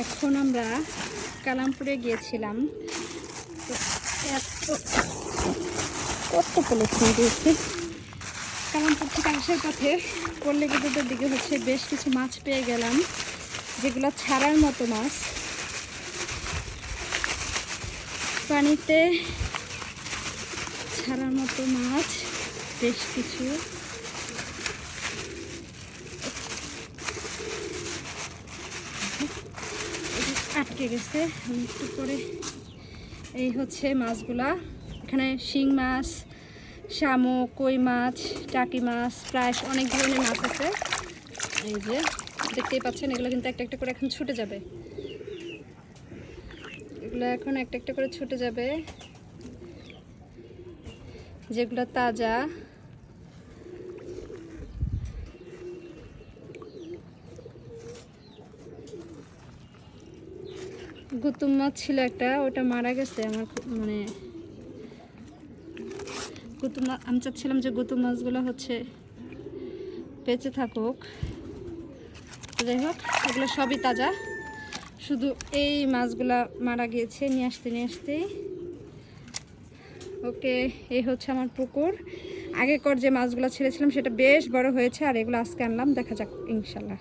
এখন আমরা কালামপুরে গিয়েছিলাম। কত পলিথিন দিয়েছে। কালামপুর থেকে আসার পথে পল্লী দিকে হচ্ছে বেশ কিছু মাছ পেয়ে গেলাম, যেগুলো ছাড়ার মতো মাছ। পানিতে ছাড়ার মতো মাছ, বেশ কিছু। আটকে গেছে। একটু করে এই হচ্ছে মাছগুলা। এখানে শিং মাছ, শামুক, কই মাছ, টাকি মাছ, প্রায় অনেক ধরনের মাছ আছে। এই যে, দেখতেই পাচ্ছেন, এগুলো কিন্তু একটা একটা করে এখন ছুটে যাবে। এগুলো এখন একটা একটা করে ছুটে যাবে। যেগুলো তাজা। গুতুম মাছ ছিল একটা, ওটা মারা গেছে আমার মানে গুতুম আমি চাচ্ছিলাম যে গুতুম মাছগুলো হচ্ছে বেঁচে থাকুক। যাই হোক, এগুলো সবই তাজা। শুধু এই মাছগুলা মারা গিয়েছে নিয়ে আসতে, নিয়ে আসতেই ওকে এই হচ্ছে আমার পুকুর। আগেকর যে মাছগুলো ছেড়েছিলাম, সেটা বেশ বড় হয়েছে, আর এগুলো আজকে আনলাম, দেখা যাক, ইনশাল্লাহ।